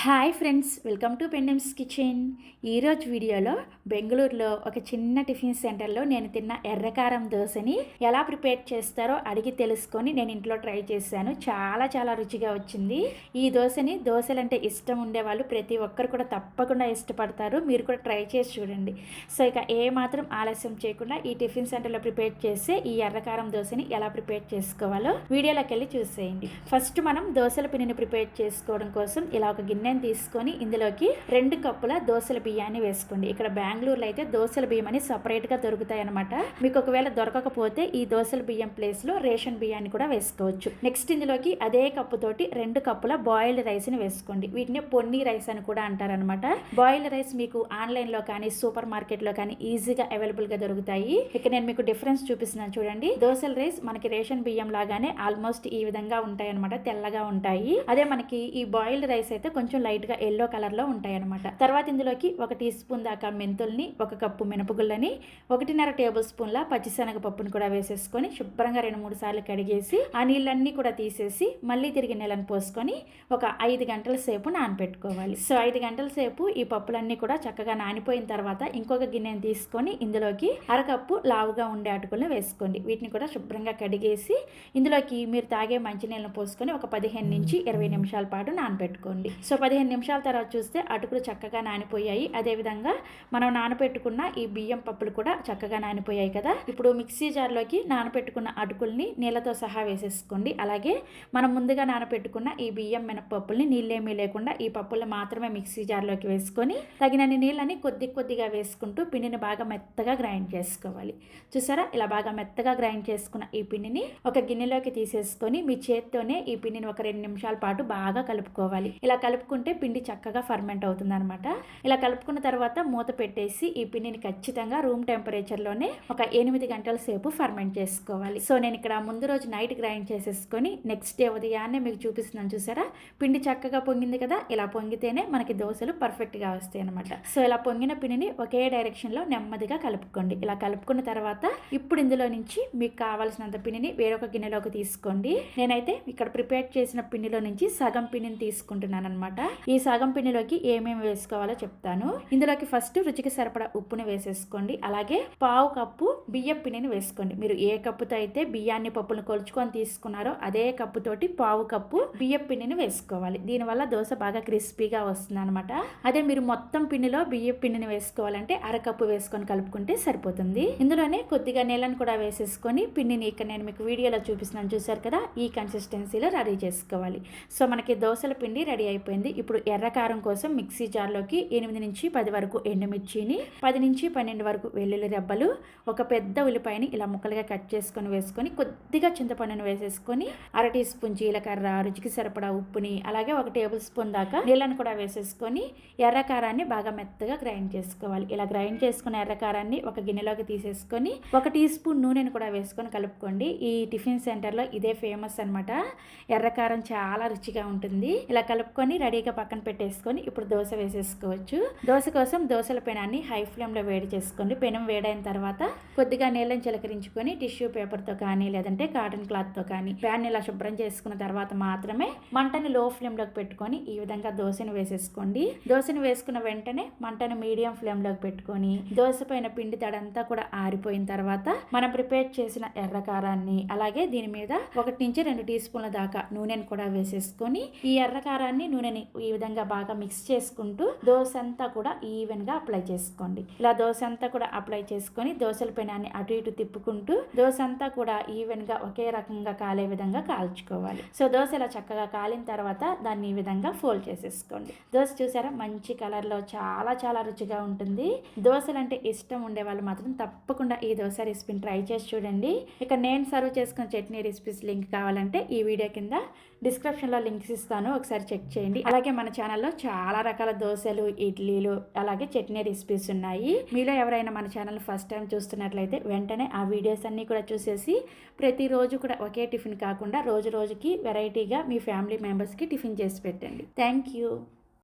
Hi friends welcome to పెండమ్స్ kitchen. ఈరోజు వీడియోలో బెంగళూరులో ఒక చిన్న టిఫిన్ సెంటర్లో నేను తిన్న ఎర్రకారం దోశని ఎలా ప్రిపేర్ చేస్తారో అడిగి తెలుసుకొని నేను ఇంట్లో ట్రై చేశాను. చాలా చాలా రుచిగా వచ్చింది. ఈ దోశని దోశలంటే ఇష్టం ఉండేవాళ్ళు ప్రతి ఒక్కరు కూడా తప్పకుండా ఇష్టపడతారు. మీరు కూడా ట్రై చేసి చూడండి. సో ఇక ఏ మాత్రం ఆలస్యం చేయకుండా ఈ టిఫిన్ సెంటర్లో ప్రిపేర్ చేసే ఈ ఎర్రకారం దోశని ఎలా ప్రిపేర్ చేసుకోవాలో వీడియోలోకి వెళ్ళి చూసేయండి. ఫస్ట్ మనం దోశల పిండిని ప్రిపేర్ చేసుకోవడం కోసం ఇలా ఒక గిన్నె గిన్నెని తీసుకొని ఇందులోకి రెండు కప్పుల దోశల బియ్యాన్ని వేసుకోండి. ఇక్కడ బెంగళూరులో అయితే దోశల బియ్యం అని సపరేట్గా దొరుకుతాయి అనమాట మీకు ఒకవేళ దొరకకపోతే ఈ దోశల బియ్యం ప్లేస్లో రేషన్ బియ్యాన్ని కూడా వేసుకోవచ్చు. నెక్స్ట్ ఇందులోకి అదే కప్పు తోటి రెండు కప్పుల బాయిల్డ్ రైస్ని వేసుకోండి. వీటిని పొన్ని రైస్ అని కూడా అంటారనమాట బాయిల్డ్ రైస్ మీకు ఆన్లైన్లో కానీ సూపర్ మార్కెట్లో కానీ ఈజీగా అవైలబుల్గా దొరుకుతాయి. ఇక నేను మీకు డిఫరెన్స్ చూపిస్తున్నాను చూడండి. దోశల రైస్ మనకి రేషన్ బియ్యం లాగానే ఆల్మోస్ట్ ఈ విధంగా ఉంటాయి అనమాట తెల్లగా ఉంటాయి. అదే మనకి ఈ బాయిల్డ్ రైస్ అయితే కొంచెం కొంచెం లైట్గా ఎల్లో కలర్లో ఉంటాయి అనమాట తర్వాత ఇందులోకి ఒక టీ స్పూన్ దాకా మెంతుల్ని ఒక కప్పు మినపగుళ్ళని ఒకటిన్నర టేబుల్ స్పూన్ల పచ్చిశనగ పప్పుని కూడా వేసేసుకొని శుభ్రంగా రెండు మూడు సార్లు కడిగేసి ఆ నీళ్ళన్నీ కూడా తీసేసి మళ్ళీ తిరిగి నెలను పోసుకొని ఒక ఐదు గంటల సేపు నానపెట్టుకోవాలి. సో ఐదు గంటల సేపు ఈ పప్పులన్నీ కూడా చక్కగా నానిపోయిన తర్వాత ఇంకొక గిన్నెని తీసుకొని ఇందులోకి అరకప్పు లావుగా ఉండే అటుకులను వేసుకోండి. వీటిని కూడా శుభ్రంగా కడిగేసి ఇందులోకి మీరు తాగే మంచినీళ్ళను పోసుకొని ఒక పదిహేను నుంచి ఇరవై నిమిషాల పాటు నానపెట్టుకోండి. సో పదిహేను నిమిషాల తర్వాత చూస్తే అటుకులు చక్కగా నానిపోయాయి. అదేవిధంగా మనం నానపెట్టుకున్న ఈ బియ్యం పప్పులు కూడా చక్కగా నానిపోయాయి కదా. ఇప్పుడు మిక్సీ జార్లోకి నానపెట్టుకున్న అటుకుల్ని నీళ్ళతో సహా వేసేసుకోండి. అలాగే మనం ముందుగా నానపెట్టుకున్న ఈ బియ్యం మినపప్పుల్ని నీళ్ళేమీ లేకుండా ఈ పప్పులు మాత్రమే మిక్సీ జార్లోకి వేసుకొని తగినన్ని నీళ్ళని కొద్ది కొద్దిగా వేసుకుంటూ పిండిని బాగా మెత్తగా గ్రైండ్ చేసుకోవాలి. చూసారా? ఇలా బాగా మెత్తగా గ్రైండ్ చేసుకున్న ఈ పిండిని ఒక గిన్నెలోకి తీసేసుకొని మీ చేత్తోనే ఈ పిండిని ఒక రెండు నిమిషాల పాటు బాగా కలుపుకోవాలి. ఇలా కలుపుకుంటే పిండి చక్కగా ఫర్మెంట్ అవుతుంది అనమాట ఇలా కలుపుకున్న తర్వాత మూత పెట్టేసి ఈ పిండిని ఖచ్చితంగా రూమ్ టెంపరేచర్లోనే ఒక ఎనిమిది గంటల సేపు ఫర్మెంట్ చేసుకోవాలి. సో నేను ఇక్కడ ముందు రోజు నైట్ గ్రైండ్ చేసేసుకొని నెక్స్ట్ డే ఉదయాన్నే మీకు చూపిస్తున్నాను చూసారా? పిండి చక్కగా పొంగింది కదా? ఇలా పొంగితేనే మనకి దోశలు పర్ఫెక్ట్గా వస్తాయి అనమాట సో ఇలా పొంగిన పిండిని ఒకే డైరెక్షన్లో నెమ్మదిగా కలుపుకోండి. ఇలా కలుపుకున్న తర్వాత ఇప్పుడు ఇందులో నుంచి మీకు కావాల్సినంత పిండిని వేరొక గిన్నెలోకి తీసుకోండి. నేనైతే ఇక్కడ ప్రిపేర్ చేసిన పిండిలో నుంచి సగం పిండిని తీసుకుంటున్నాను అనమాట ఈ సగం పిండిలోకి ఏమేమి వేసుకోవాలో చెప్తాను. ఇందులోకి ఫస్ట్ రుచికి సరిపడా ఉప్పుని వేసేసుకోండి. అలాగే పావు కప్పు బియ్యం పిండిని వేసుకోండి. మీరు ఏ కప్పుతో అయితే బియ్యాన్ని పప్పును కొలుచుకొని తీసుకున్నారో అదే కప్పు తోటి పావు కప్పు బియ్యం పిండిని వేసుకోవాలి. దీనివల్ల దోశ బాగా క్రిస్పీగా వస్తుంది అనమాట అదే మీరు మొత్తం పిండిలో బియ్యం పిండిని వేసుకోవాలంటే అరకప్పు వేసుకొని కలుపుకుంటే సరిపోతుంది. ఇందులోనే కొద్దిగా నీళ్ళని కూడా వేసేసుకొని పిండిని ఇక్కడ నేను మీకు వీడియోలో చూపిస్తున్నాను చూసారు కదా? ఈ కన్సిస్టెన్సీలో రెడీ చేసుకోవాలి. సో మనకి దోశల పిండి రెడీ అయిపోయింది. ఇప్పుడు ఎర్రకారం కోసం మిక్సీ జార్లోకి ఎనిమిది నుంచి పది వరకు ఎండుమిర్చిని పది నుంచి పన్నెండు వరకు వెల్లుల్లి రెబ్బలు ఒక పెద్ద ఉల్లిపాయని ఇలా ముక్కలుగా కట్ చేసుకొని వేసుకొని కొద్దిగా చింతపండును వేసేసుకొని అర టీ స్పూన్ జీలకర్ర రుచికి సరిపడా ఉప్పుని అలాగే ఒక టేబుల్ స్పూన్ దాకా నీళ్ళని కూడా వేసేసుకొని ఎర్రకారాన్ని బాగా మెత్తగా గ్రైండ్ చేసుకోవాలి. ఇలా గ్రైండ్ చేసుకున్న ఎర్రకారాన్ని ఒక గిన్నెలోకి తీసేసుకొని ఒక టీ స్పూన్ నూనెను కూడా వేసుకొని కలుపుకోండి. ఈ టిఫిన్ సెంటర్లో ఇదే ఫేమస్ అనమాట ఎర్రకారం చాలా రుచిగా ఉంటుంది. ఇలా కలుపుకొని రెడీగా పక్కన పెట్టేసుకొని ఇప్పుడు దోశ వేసేసుకోవచ్చు. దోశ కోసం దోశల పెనాన్ని హై ఫ్లేమ్లో వేడి చేసుకోండి పెనం వేడైన తర్వాత కొద్దిగా నీళ్ళని చిలకరించుకొని టిష్యూ పేపర్తో కానీ లేదంటే కాటన్ క్లాత్తో కానీ ప్యాన్ ఇలా శుభ్రం చేసుకున్న తర్వాత మాత్రమే మంటని లో ఫ్లేమ్లోకి పెట్టుకొని ఈ విధంగా దోశను వేసేసుకోండి. దోశను వేసుకున్న వెంటనే మంటను మీడియం ఫ్లేమ్లోకి పెట్టుకొని దోశ పైన పిండి తడంతా కూడా ఆరిపోయిన తర్వాత మనం ప్రిపేర్ చేసిన ఎర్రకారాన్ని అలాగే దీని మీద ఒకటి నుంచి రెండు టీ స్పూన్ల దాకా నూనెను కూడా వేసేసుకొని ఈ ఎర్రకారాన్ని నూనెని ఈ విధంగా బాగా మిక్స్ చేసుకుంటూ దోశ అంతా కూడా ఈవెన్గా అప్లై చేసుకోండి. ఇలా దోశ అంతా కూడా అప్లై చేసుకొని దోశల పెనాన్ని అటు ఇటు తిప్పుకుంటూ దోశ అంతా కూడా ఈవెన్గా ఒకే రకంగా కాలే విధంగా కాల్చుకోవాలి. సో దోశ ఇలా చక్కగా కాలిన తర్వాత దాన్ని ఈ విధంగా ఫోల్డ్ చేసేసుకోండి. దోశ చూసారా? మంచి కలర్లో చాలా చాలా రుచిగా ఉంటుంది. దోశలు అంటే ఇష్టం ఉండే వాళ్ళు మాత్రం తప్పకుండా ఈ దోశ రెసిపీని ట్రై చేసి చూడండి. ఇక నేను సర్వ్ చేసుకున్న చట్నీ రెసిపీస్ లింక్ కావాలంటే ఈ వీడియో కింద డిస్క్రిప్షన్లో లింక్స్ ఇస్తాను. ఒకసారి చెక్ చేయండి. అలాగే మన ఛానల్లో చాలా రకాల దోశలు ఇడ్లీలు అలాగే చట్నీ రెసిపీస్ ఉన్నాయి. మీలో ఎవరైనా మన ఛానల్ ఫస్ట్ టైం చూస్తున్నట్లయితే వెంటనే ఆ వీడియోస్ అన్నీ కూడా చూసేసి ప్రతిరోజు కూడా ఒకే టిఫిన్ కాకుండా రోజు రోజుకి వెరైటీగా మీ ఫ్యామిలీ మెంబర్స్కి టిఫిన్ చేసి పెట్టండి. Thank you